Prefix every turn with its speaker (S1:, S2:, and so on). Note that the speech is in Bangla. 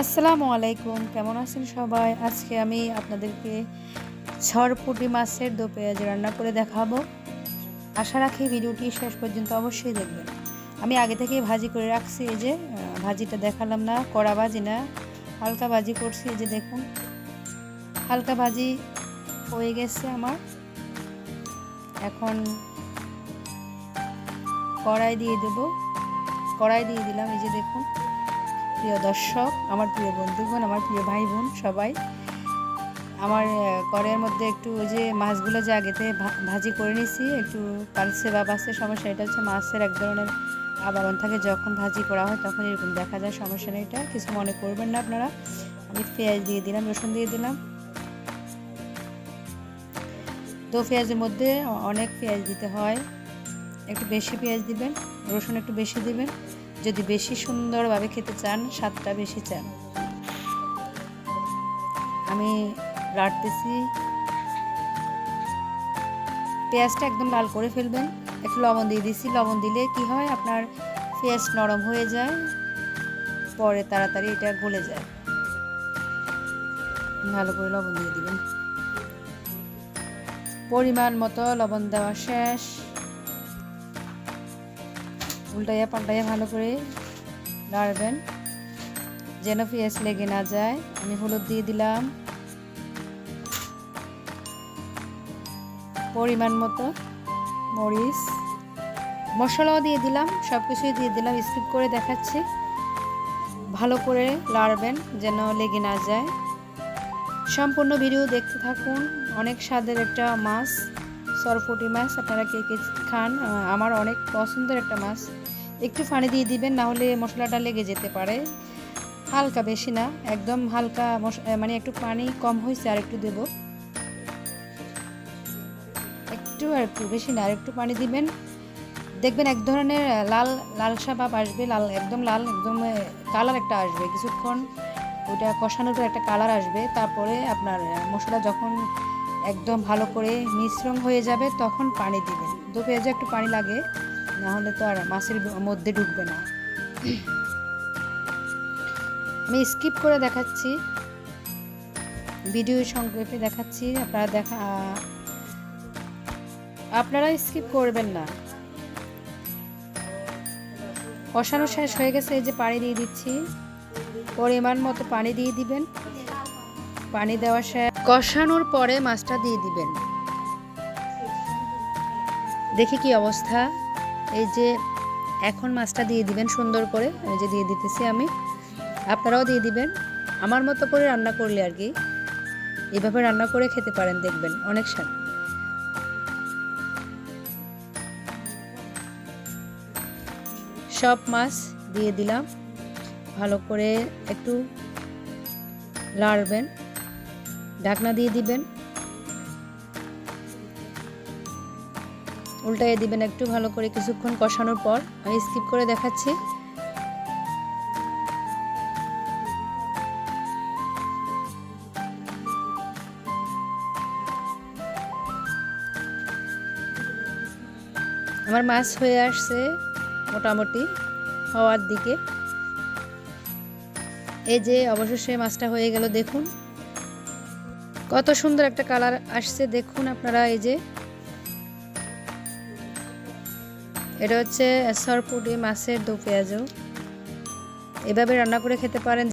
S1: আসসালামু আলাইকুম, কেমন আছেন সবাই? আজকে আমি আপনাদেরকে ছড়পুটি মাছের দো পেঁয়াজ রান্না করে দেখাবো। আশা রাখি ভিডিওটি শেষ পর্যন্ত অবশ্যই দেখবেন। আমি আগে থেকেই ভাজি করে রাখছি, এই যে ভাজিটা দেখালাম না, কড়া ভাজি না, হালকা ভাজি করছি, এই যে দেখুন। হালকা ভাজি হয়ে গেছে আমার। এখন কড়াই দিয়ে দেব। কড়াই দিয়ে দিলাম, এই যে দেখুন। প্রিয় দর্শক, আমার প্রিয় বন্ধুগণ, আমার প্রিয় ভাই বোন সবাই। আমার কড়াইয়ের মধ্যে একটু ওই যে মাছগুলো যে আগেতে ভাজি করে নিছি একটু কালসে বা বাসের সমস্যা এটা হচ্ছে মাছের এক ধরনের আবরণ থাকে, যখন ভাজি করা হয় তখন এরকম দেখা যায়, সমস্যা নেই এটা, কিছু মনে করবেন না আপনারা। আমি পেঁয়াজ দিয়ে দিলাম, রসুন দিয়ে দিলাম। তো পেঁয়াজের মধ্যে অনেক পেঁয়াজ দিতে হয়। একটু বেশি পেঁয়াজ দিবেন, রসুন একটু বেশি দিবেন। যদি বেশি সুন্দরভাবে খেতে চান, স্বাদটা বেশি চান। আমি লাড়তেছি পেঁয়াজটা একদম লাল করে ফেলবেন। একটু লবণ দিয়ে দিছি। লবণ দিলে কি হয়? আপনার পেঁয়াজ নরম হয়ে যায়। পরে তাড়াতাড়ি এটা গলে যায়। ভালো করে লবণ দিয়ে দিবেন। পরিমাণ মতো লবণ দেওয়া শেষ। উল্টাইয়া পাল্টাইয়া ভালো করে নাড়বেন। যেন পেঁয়াজ লেগে না যায়। আমি হলুদ দিয়ে দিলাম। পরিমাণ মতো মরিচ। মশলাও দিয়ে দিলাম সব কিছুই দিয়ে দিলাম, স্কিপ করে দেখাচ্ছি। ভালো করে লাড়বেন যেন লেগে না যায়। সম্পূর্ণ ভিডিও দেখতে থাকুন। অনেক স্বাদের একটা মাছ। সরফুটি মাছ, আপনারা কে কে খান আমার অনেক পছন্দের একটা মাছ। একটু পানি দিয়ে দিবেন, না হলে মশলাটা লেগে যেতে পারে। হালকা বেশি না, একদম হালকা মানে একটু পানি কম হয়েছে আর একটু দেব। একটু আর একটু বেশি না, আর একটু পানি দিবেন। দেখবেন এক ধরনের লাল লালসা ভাব আসবে, লাল, একদম লাল, একদম কালার একটা আসবে। কিছুক্ষণ ওটা কষানোর একটা কালার আসবে, তারপরে আপনার মশলা যখন একদম ভালো করে মিশ্রণ হয়ে যাবে, তখন পানি দিবেন। দু পেঁয়াজে একটু পানি লাগে না হলে তো আর মাছের মধ্যে ঢুকবে না। আমি স্কিপ করে দেখাচ্ছি। ভিডিও সংক্ষেপে দেখাচ্ছি, আপনারা দেখা আপনারা স্কিপ করবেন না। কষানো শেষ হয়ে গেছে, এই যে পানি দিয়ে দিচ্ছি। পরিমাণ মতো পানি দিয়ে দিবেন। পানি দেওয়া কষানোর পরে মাছটা দিয়ে দিবেন। দেখি কি অবস্থা। এই যে এখন মাছটা দিয়ে দিবেন সুন্দর করে। এই যে দিয়ে দিতেছি আমি। আপনারাও দিয়ে দিবেন। আমার মতো করে রান্না করলে আর কি। এভাবে রান্না করে খেতে পারেন, দেখবেন। অনেক স্বাদ। সব মাছ দিয়ে দিলাম। ভালো করে একটু লাড়বেন। ঢাকনা দিয়ে দিবেন। উল্টাইয়ে দিবেন একটু ভালো করে কিছুক্ষণ কষানোর পর। আমি স্কিপ করে দেখাচ্ছি। আমার মাছ হয়ে আসছে মোটামুটি হওয়ার দিকে। এই যে অবশেষে মাছটা হয়ে গেল, দেখুন। কত সুন্দর একটা কালার আসছে, দেখুন আপনারা এই যে। এটা হচ্ছে সরপুটি মাছের দো পেঁয়াজও। এভাবে রান্না করে খেতে পারেন।